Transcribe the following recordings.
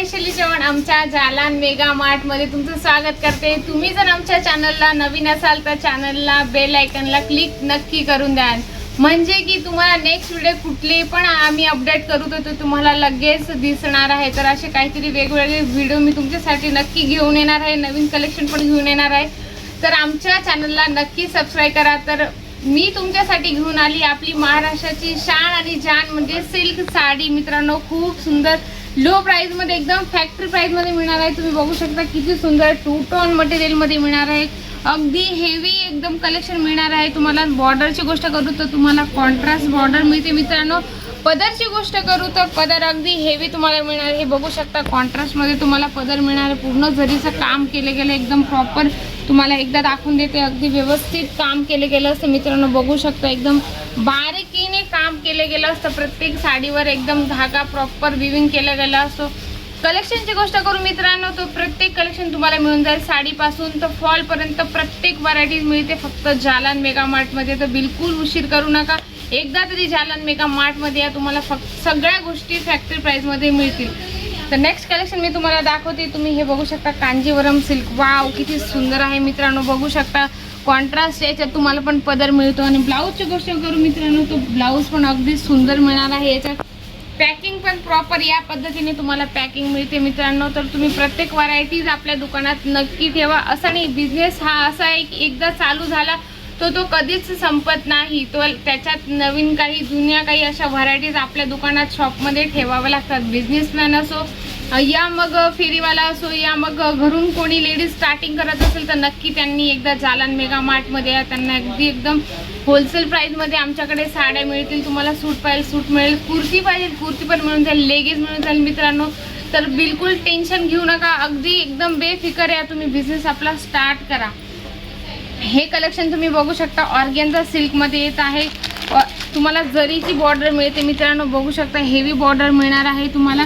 वैशाली चव्हाण आमच्या जालान मेगा मार्टमध्ये तुमचं स्वागत करते. तुम्ही जर आमच्या चॅनलला नवीन असाल तर चॅनलला बेल आयकनला क्लिक नक्की करून द्याल म्हणजे की तुम्हाला नेक्स्ट व्हिडिओ कुठले पण आम्ही अपडेट करू तर तुम्हाला लगेच दिसणार आहे. तर असे काहीतरी वेगवेगळे व्हिडिओ मी तुमच्यासाठी नक्की घेऊन येणार आहे. नवीन कलेक्शन पण घेऊन येणार आहे. तर आमच्या चॅनलला नक्की सबस्क्राईब करा. तर मी तुमच्यासाठी घेऊन आली आपली महाराष्ट्राची शान आणि जान म्हणजे सिल्क साडी. मित्रांनो खूप सुंदर लो प्राइसमध्ये एकदम फॅक्टरी प्राइसमध्ये मिळणार आहे. तुम्ही बघू शकता किती सुंदर टू टोन मटेरियलमध्ये मिळणार आहे. अगदी हेवी एकदम कलेक्शन मिळणार आहे. तुम्हाला बॉर्डरची गोष्ट करू तर तुम्हाला कॉन्ट्रास्ट बॉर्डर मिळते मित्रांनो. पदरची गोष्ट करू तर पदर अगदी हेवी तुम्हाला मिळणार हे बघू शकता कॉन्ट्रास्टमध्ये तुम्हाला पदर मिळणार आहे. पूर्ण जरीचं काम केलं गेलं एकदम प्रॉपर तुम्हाला एकदा दाखवून देते. अगदी व्यवस्थित काम केलं गेलं असं मित्रांनो. बघू शकता एकदम बारीक काम केलं गेलं असतं प्रत्येक साडीवर एकदम धागा प्रॉपर विविंग केलं गेला असतो. कलेक्शनची गोष्ट करू मित्रांनो तो प्रत्येक कलेक्शन तुम्हाला मिळून जाईल. साडीपासून तर फॉलपर्यंत प्रत्येक व्हरायटीज मिळते फक्त जालान मेगा मार्टमध्ये तर बिलकुल उशीर करू नका. एकदा तरी जालान मेगा मार्टमध्ये या तुम्हाला फक्त सगळ्या गोष्टी फॅक्टरी प्राईजमध्ये मिळतील. तर नेक्स्ट कलेक्शन मी तुम्हाला दाखवते. तुम्ही हे बघू शकता कांजीवरम सिल्क वाव किती सुंदर आहे मित्रांनो. बघू शकता कॉन्ट्रास्ट याच्यात तुम्हाला पण पदर मिळतो. आणि ब्लाऊजची गोष्ट करू मित्रांनो तो ब्लाऊज पण अगदी सुंदर मिळणार आहे. याच्यात पॅकिंग पण प्रॉपर या पद्धतीने तुम्हाला पॅकिंग मिळते मित्रांनो. तर तुम्ही प्रत्येक व्हरायटीज आपल्या दुकानात नक्की ठेवा. असा नाही बिझनेस हा असा आहे की एकदा चालू झाला तो तो कधीच संपत नाही. तो त्याच्यात नवीन काही जुन्या काही अशा व्हरायटीज आपल्या दुकानात शॉपमध्ये ठेवाव्या लागतात. बिझनेसमॅन असो या मग फेरीवाला असो या मग घरून कोणी लेडीज स्टार्टिंग करत असेल तर नक्की त्यांनी एकदा जालान मेगा मार्टमध्ये या त्यांना अगदी एकदम होलसेल प्राईजमध्ये आमच्याकडे साड्या मिळतील तुम्हाला सूट पाहिजे सूट मिळेल कुर्ती पाहिजे कुर्ती पण मिळून जाईल लेगीज मिळून जाईल मित्रांनो. तर बिलकुल टेन्शन घेऊ नका अगदी एकदम बेफिकर या तुम्ही बिझनेस आपला स्टार्ट करा. हे कलेक्शन तुम्ही बघू शकता ऑर्गेन्झा सिल्कमध्ये येत आहे. तुम्हाला जरीची बॉर्डर मिळते मित्रांनो बघू शकता हेवी बॉर्डर मिळणार आहे तुम्हाला.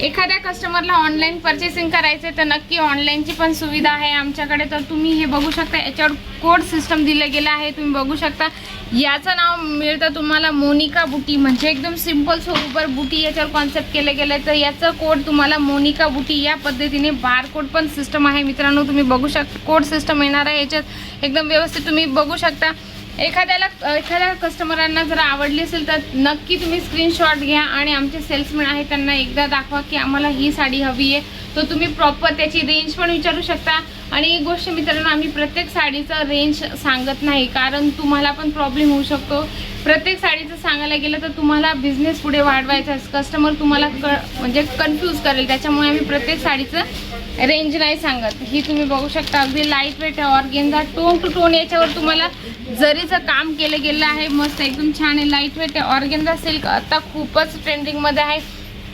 एखाद्या कस्टमरला ऑनलाईन परचेसिंग करायचं तर नक्की ऑनलाईनची पण सुविधा आहे आमच्याकडे. तर तुम्ही हे बघू शकता याच्यावर कोड सिस्टम दिलं गेलं आहे. तुम्ही बघू शकता याचं नाव मिळतं तुम्हाला मोनिका बुटी. म्हणजे एकदम सिंपल सोबर बुटी याच्यावर कॉन्सेप्ट केलं गेलं आहे तर याचं कोड तुम्हाला मोनिका बुटी या पद्धतीने बार कोड पण सिस्टम आहे. मित्रांनो तुम्ही बघू शकता कोड सिस्टम येणार आहे याच्यात. एकदम व्यवस्थित तुम्ही बघू शकता. एखाद्याला एखाद्या कस्टमरांना जर आवडली असेल तर नक्की तुम्ही स्क्रीनशॉट घ्या आणि आमचे सेल्समॅन आहे त्यांना एकदा दाखवा की आम्हाला ही साडी हवी आहे. तर तुम्ही प्रॉपर त्याची रेंज पण विचारू शकता. आणि एक गोष्ट मित्रांनो आम्ही प्रत्येक साडीचं रेंज सांगत नाही कारण तुम्हाला पण प्रॉब्लेम होऊ शकतो. प्रत्येक साडीचं सांगायला गेलं तर तुम्हाला बिझनेस पुढे वाढवायचा कस्टमर तुम्हाला क म्हणजे कन्फ्यूज करेल. त्याच्यामुळे आम्ही प्रत्येक साडीचं रेंज नाही सांगत. ही तुम्ही बघू शकता. अगदी लाइट वेट आहे. ऑर्गेन्झा टोन टू टोन याच्यावर तुम्हाला जरीचं काम केलं गेलं आहे मस्त एकदम छान आहे. लाइट वेट आहे. ऑर्गेन्झा सिल्क आता खूपच ट्रेंडिंगमध्ये आहे.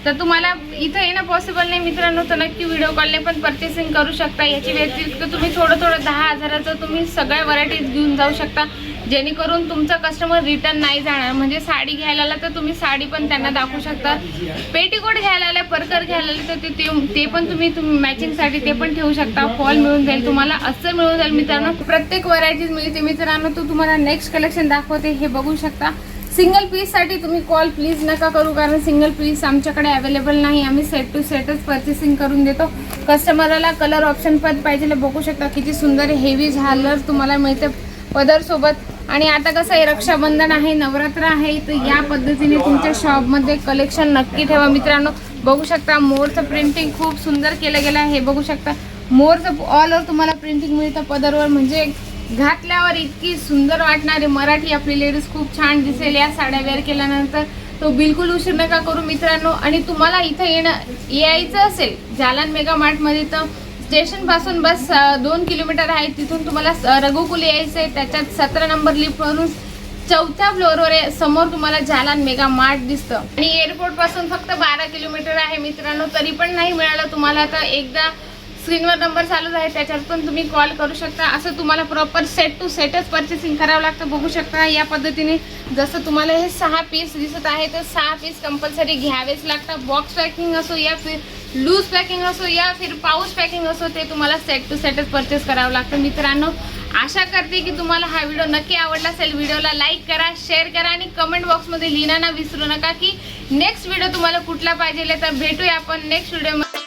तर तुम्हाला इथं येणं पॉसिबल नाही मित्रांनो तर नक्की व्हिडिओ कॉलने पण परचेसिंग करू शकता. याची व्यतिरिक्त तुम्ही थोडं थोडं दहा हजाराचं तुम्ही सगळ्या व्हरायटीज घेऊन जाऊ शकता. जेणेकरून तुमचा कस्टमर रिटर्न नाही जाणार. म्हणजे साडी घ्यायला आला तर तुम्ही साडी पण त्यांना दाखवू शकता. पेटीकोट घ्यायला आला परकर घ्यायला आले तर ते- ते ते पण तुम्ही तुम्ही मॅचिंगसाठी ते पण ठेवू शकता. फॉल मिळून जाईल तुम्हाला असं मिळून जाईल मित्रांनो. प्रत्येक व्हरायटीज मिळते मित्रांनो तो तुम्हाला नेक्स्ट कलेक्शन दाखवते हे बघू शकता. सिंगल पीससाठी तुम्ही कॉल प्लीज नका करू कारण सिंगल पीस आमच्याकडे अवेलेबल नाही. आम्ही सेट टू सेटच परचेसिंग करून देतो. कस्टमरला कलर ऑप्शन पण पाहिजे. बघू शकता किती सुंदर हेवी झालर तुम्हाला मिळते पदरसोबत आणि आता कसं आहे रक्षाबंधन आहे नवरात्र आहे तर या पद्धतीने तुमच्या शॉपमध्ये कलेक्शन नक्की ठेवा मित्रांनो. बघू शकता मोरचं प्रिंटिंग खूप सुंदर केलं गेलं आहे. हे बघू शकता मोरचं ऑल ओव्हर तुम्हाला प्रिंटिंग मिळतं पदरवर. म्हणजे घातल्यावर इतकी सुंदर वाटणारी मराठी आपली लेडीज खूप छान दिसेल या साड्या वेअर केल्यानंतर. तो बिलकुल उशीर नका करू मित्रांनो. आणि तुम्हाला इथं येणं यायचं असेल जालान मेगा मार्टमध्ये तर स्टेशनपासून बस दोन किलोमीटर आहे. तिथून तुम्हाला स- रघुकुल यायचं आहे. त्याच्यात सतरा नंबर लिफ्टवरून चौथ्या फ्लोअरवर आहे. समोर तुम्हाला जालान मेगा मार्ट दिसतं. आणि एअरपोर्टपासून फक्त बारा किलोमीटर आहे मित्रांनो. तरी पण नाही मिळालं तुम्हाला. तर एकदा स्क्रीनवर नंबर चालूच आहे त्याच्यावर पण तुम्ही कॉल करू शकता. असं तुम्हाला प्रॉपर सेट टू सेटच परचेसिंग करावं लागतं बघू शकता. या पद्धतीने जसं तुम्हाला हे सहा पीस दिसत आहे तर सहा पीस कंपल्सरी घ्यावेच लागतात. बॉक्स पॅकिंग असो या फिर लूज पॅकिंग असो या फिर पाऊच पॅकिंग असो ते तुम्हाला सेट टू सेटच परचेस करावं लागतं. मित्रांनो आशा करते की तुम्हाला हा व्हिडिओ नक्की आवडला असेल. व्हिडिओला लाईक करा शेअर करा आणि कमेंट बॉक्समध्ये लिहिण्याला विसरू नका की नेक्स्ट व्हिडिओ तुम्हाला कुठला पाहिजे तर भेटूया आपण नेक्स्ट व्हिडिओमध्ये